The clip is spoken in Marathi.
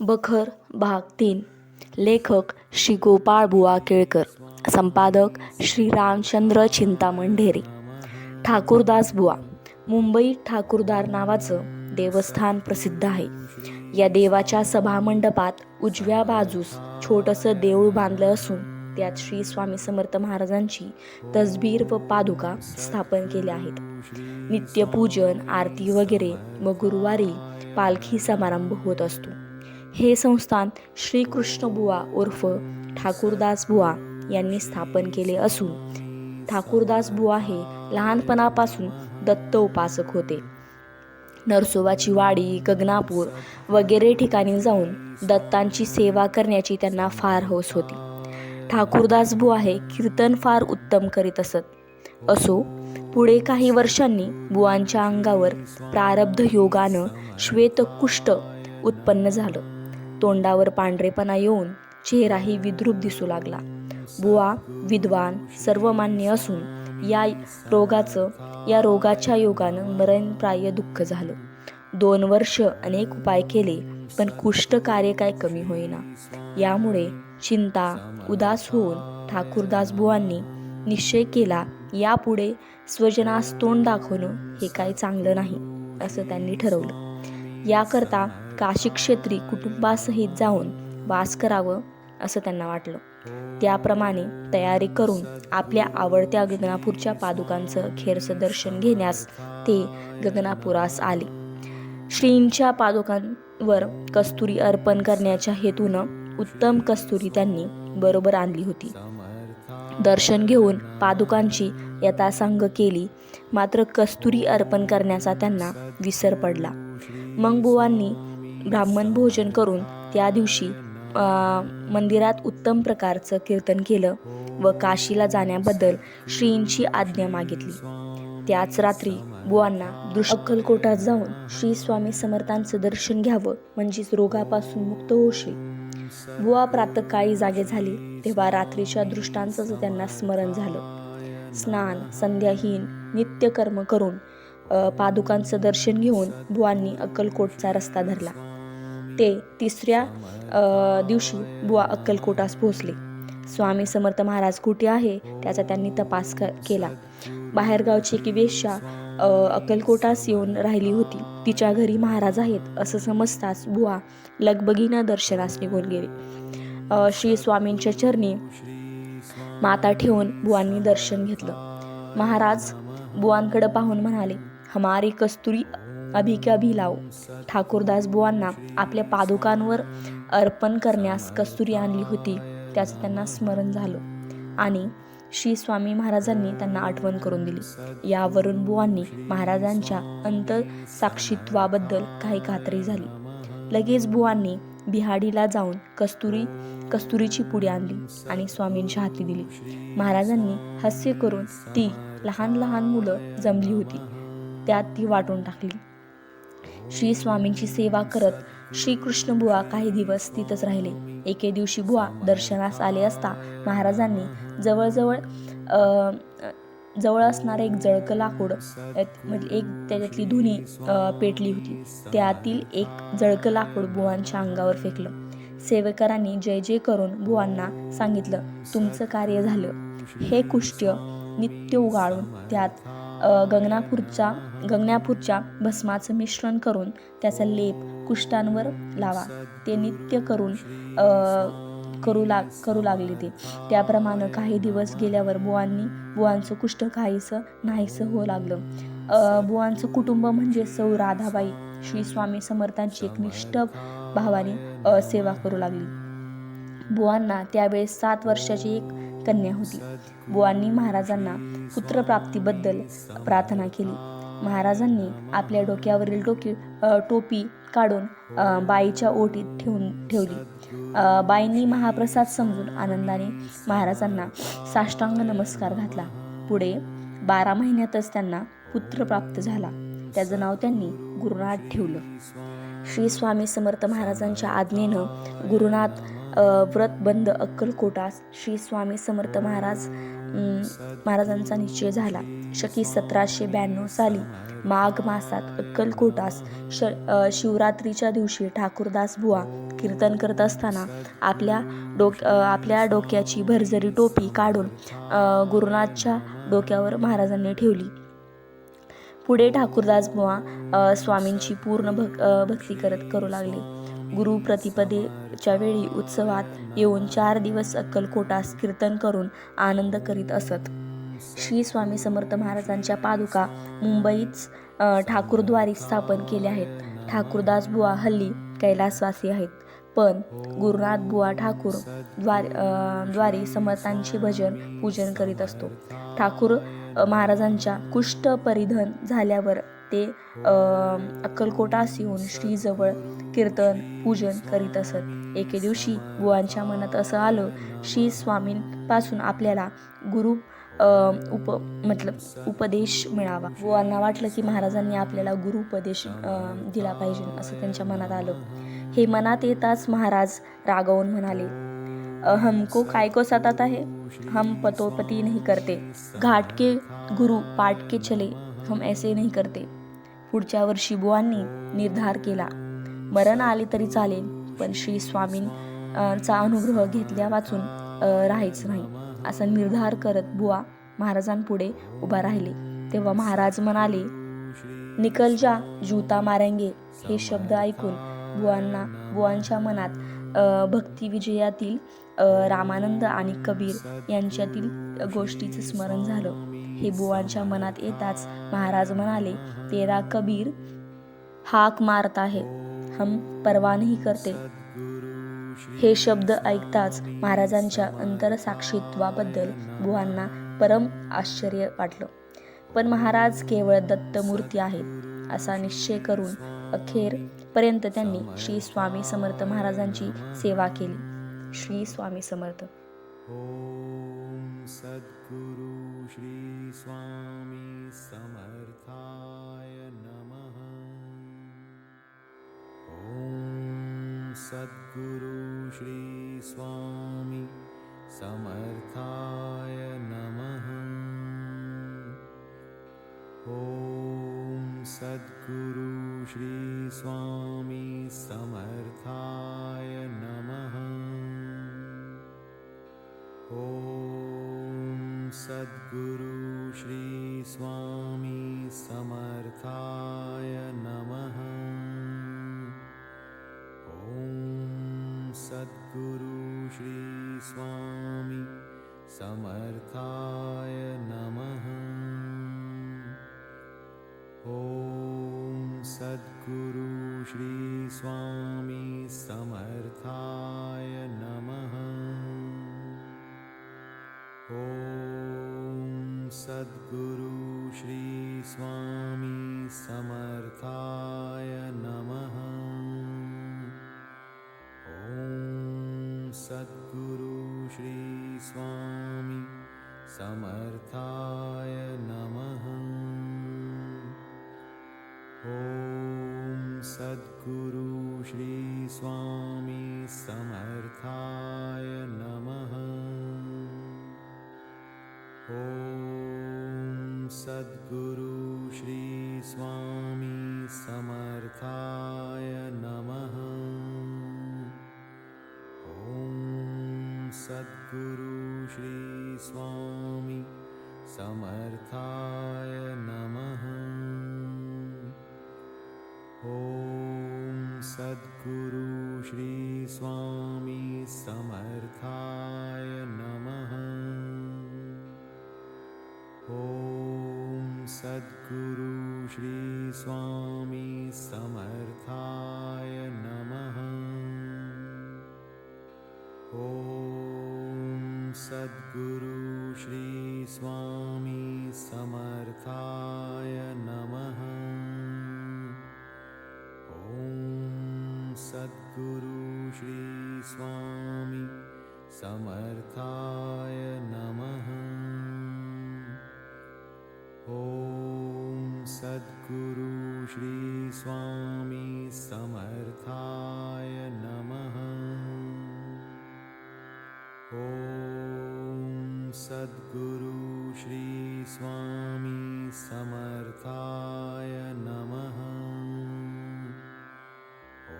बखर भाग तीन. लेखक श्री गोपाळ बुवा केळकर संपादक श्री रामचंद्र चिंतामण ढेरे ठाकूरदास बुवा. मुंबईत ठाकूरदार नावाचं देवस्थान प्रसिद्ध आहे. या देवाच्या सभामंडपात उजव्या बाजूस छोटंसं देऊळ बांधलं असून त्यात श्री स्वामी समर्थ महाराजांची तसबीर व पादुका स्थापन केल्या आहेत. नित्यपूजन आरती वगैरे व गुरुवारी पालखी समारंभ होत असतो. हे संस्थान श्रीकृष्ण बुवा उर्फ ठाकूरदासबुवा यांनी स्थापन केले असून ठाकूरदासबुवा हे लहानपणापासून दत्त उपासक होते. नरसोबाची वाडी गगनापूर वगैरे ठिकाणी जाऊन दत्तांची सेवा करण्याची त्यांना फार हौस होती. ठाकूरदासबुवा हे कीर्तन फार उत्तम करीत असत. असो पुढे काही वर्षांनी बुवांच्या अंगावर प्रारब्ध योगानं श्वेतकुष्ठ उत्पन्न झालं. तोंडावर पांढरेपणा येऊन चेहराही विद्रूप दिसू लागला. बुवा विद्वान सर्वमान्य असून या रोगाचं या रोगाच्या योगानं मरणप्राय दुःख झालं. दोन वर्ष अनेक उपाय केले पण कुष्ट कार्य काय कमी होईना. यामुळे चिंता उदास होऊन ठाकूरदास बुवांनी निश्चय केला यापुढे स्वजनास तोंड दाखवणं हे काही चांगलं नाही असं त्यांनी ठरवलं. याकरता काशी क्षेत्री कुटुंबासहित जाऊन वास करावं असं त्यांना वाटलं. त्याप्रमाणे तयारी करून आपल्या आवडत्या गगनापूरच्या पादुकांचं खेरचं दर्शन घेण्यास ते गगनापुरास आले. श्रींच्या पादुकांवर कस्तुरी अर्पण करण्याच्या हेतूनं उत्तम कस्तुरी त्यांनी बरोबर आणली होती. दर्शन घेऊन पादुकांची यथासांग केली मात्र कस्तुरी अर्पण करण्याचा त्यांना विसर पडला. मग बुवांनी ब्राह्मण भोजन करून त्या दिवशी मंदिरात उत्तम प्रकारचं कीर्तन केलं व काशीला जाण्याबद्दल श्रींची आज्ञा मागितली. त्याच रात्री बुवांना दृश अक्कलकोटात जाऊन श्री स्वामी समर्थांचं दर्शन घ्यावं म्हणजेच रोगापासून मुक्त होशील. बुवा प्रातकाळी जागे झाली तेव्हा रात्रीच्या दृष्टांचं त्यांना स्मरण झालं. स्नान संध्याहीन नित्यकर्म करून पादुकांचं दर्शन घेऊन बुवांनी अक्कलकोटचा रस्ता धरला. ते तिसऱ्या दिवशी बुवा अक्कलकोटास पोहोचले. स्वामी समर्थ महाराज कुठे आहे त्याचा त्यांनी तपास केला. बाहेरगावची एक वेश्या अक्कलकोटास येऊन राहिली होती. तिच्या घरी महाराज आहेत असं समजताच बुवा लगबगीनं दर्शनास निघून गेले. श्री स्वामींच्या चरणी माता ठेवून बुवांनी दर्शन घेतलं. महाराज बुवांकडे पाहून म्हणाले हमारी कस्तुरी अभि के लाव. ठाकूरदास बुवांना आपल्या पादुकांवर अर्पण करण्यास कस्तुरी आणली होती. त्याचं त्यांना स्मरण झालं. आणि श्री स्वामी महाराजांनी त्यांना आठवण करून दिली. यावरून बुवांनी महाराजांच्या अंतसाक्षित्वाबद्दल काही खात्री झाली. लगेच बुवांनी बिहाडीला जाऊन कस्तुरी कस्तुरीची पुढे आणली आणि स्वामींच्या हाती दिली. महाराजांनी हास्य करून ती लहान लहान मुलं जमली होती. त्यात ती वाटून टाकली. श्री स्वामींची सेवा करत श्रीकृष्ण बुवा काही दिवस तिथंच राहिले. एके दिवशी बुवा दर्शनास आले असता महाराजांनी जवळजवळ जवळ असणारं एक जळकं लाकूड म्हणजे एक त्याच्यातली धुनी पेटली होती. त्यातील एक जळकं लाकूड बुवांच्या अंगावर फेकलं. सेवेकरांनी जय जय करून बुवांना सांगितलं तुमचं कार्य झालं. हे कुष्ट्य नित्य उगाळून त्यात गंगनापूरच्या गंगनापूरच्या भस्माचं मिश्रण करून त्याचा लेप कुष्ठांवर लावा. ते नित्य करून करू लाग करू लागले ते. त्याप्रमाणे काही दिवस गेल्यावर बुवांनी बुवांचं कुष्ठ काहीसं नाहीसं होऊ लागलं. बुवांचं कुटुंब म्हणजे सौ राधाबाई श्री स्वामी समर्थांची एक निष्ठ भावाने सेवा करू लागली. बुवांना त्यावेळेस सात वर्षाची एक कन्या होती. बुवांनी महाराजांना पुत्रप्राप्तीबद्दल प्रार्थना केली. महाराजांनी आपल्या डोक्यावरील टोकी टोपी काढून बाईच्या ओटीत ठेवून ठेवली. बाईंनी महाप्रसाद समजून आनंदाने महाराजांना साष्टांग नमस्कार घातला. पुढे बारा महिन्यातच त्यांना पुत्र प्राप्त झाला. त्याचं नाव त्यांनी गुरुनाथ ठेवलं. श्री स्वामी समर्थ महाराजांच्या आज्ञेनं गुरुनाथ व्रत बंद अक्कलकोटास श्री स्वामी समर्थ महाराज महाराजांचा निश्चय झाला. शकी सतराशे ब्याण्णव साली माघ मासात अक्कलकोटास श शिवरात्रीच्या दिवशी ठाकूरदास बुवा कीर्तन करत असताना आपल्या डोक आपल्या डोक्याची भरजरी टोपी काढून गुरुनाथच्या डोक्यावर महाराजांनी ठेवली. पुढे ठाकूरदास बुवा स्वामींची पूर्ण भक भक्ती करत करू लागले. गुरु प्रतिपदेच्या वेळी उत्सवात येऊन चार दिवस अक्कलकोटास कीर्तन करून आनंद करीत असत. श्री स्वामी समर्थ महाराजांच्या पादुका मुंबईच ठाकूरद्वारे ठाकूरद्वारी स्थापन केल्या आहेत. ठाकूरदास बुवा हल्ली कैलासवासी आहेत. पण गुरुनाथ बुवा ठाकूर द्वारद्वारे समर्थांचे भजन पूजन करीत असतो. ठाकूर महाराजांच्या कुष्ठ परिधन झाल्यावर ते अक्कलकोटास येऊन श्रीजवळ कीर्तन पूजन करीत असत. एके दिवशी बुवांच्या मनात असं आलं श्री स्वामींपासून आपल्याला गुरु उप मतलब उपदेश मिळावा. बुवांना वाटलं की महाराजांनी आपल्याला गुरु उपदेश दिला पाहिजे असं त्यांच्या मनात आलं. हे मनात येताच महाराज रागवून म्हणाले हमको काय को सतात आहे? हम पतोपती नहीं करते. घाट के गुरु पाट के चले हम ऐसे नहीं करते. पुढच्या वर्षी बुवांनी निर्धार केला. मरण आले तरी चालेल पण श्री स्वामींचा अनुग्रह घेतल्या वाचून राहायच राहायचं नाही असा निर्धार करत बुवा महाराजांपुढे उभा राहिले. तेव्हा महाराज म्हणाले निकलजा जूता मारेंगे हे शब्द ऐकून बुवांना बुवांच्या मनात भक्ती विजयातील रामानंद आणि कबीर यांच्यातील गोष्टीचं स्मरण झालं. हे बुवांच्या मनात येताच महाराज म्हणाले तेरा कबीर हाक मारता आहे. हम परवानही करते. हे शब्द ऐकताच महाराजांच्या अंतरसाक्षीत्वाबद्दल बुवांना परम आश्चर्य वाटलं. पण महाराज केवळ दत्तमूर्ती आहेत असा निश्चय करून अखेरपर्यंत त्यांनी श्री स्वामी समर्थ महाराजांची सेवा केली. श्री स्वामी समर्थ. ॐ सद्गुरु श्री स्वामी समर्थाय नमः. ॐ सद्गुरु श्री स्वामी समर्थाय नमः. ॐ सद्गुरु श्री स्वामी समर्थाय नमः। ॐ सद्गुरु श्री स्वामी समर्थाय नमः। ॐ सद्गुरु श्री स्वामी समर्थाय स्वामी समर्थाय नमः। ॐ सद्गुरु श्री स्वामी समर्थाय नमः। ॐ सद्गुरु श्री स्वामी समर्थाय नमः। ॐ सद्गुरु स्वामी समर्थाय नमः। ॐ सद्गुरु श्री स्वामी समर्थाय नमः। ॐ सद्गुरु श्री स्वामी समर्थाय नमः समर्थाय नमः। ॐ सद्गुरु श्री स्वामी समर्थाय नमः। ॐ सद्गुरु श्री स्वामी समर्थाय नमः। ॐ सद्गुरु श्री स्वामी समर्थाय नमः। ॐ सद्गुरु श्री स्वामी समर्थाय नमः। ॐ सद्गुरु श्री स्वामी समर्था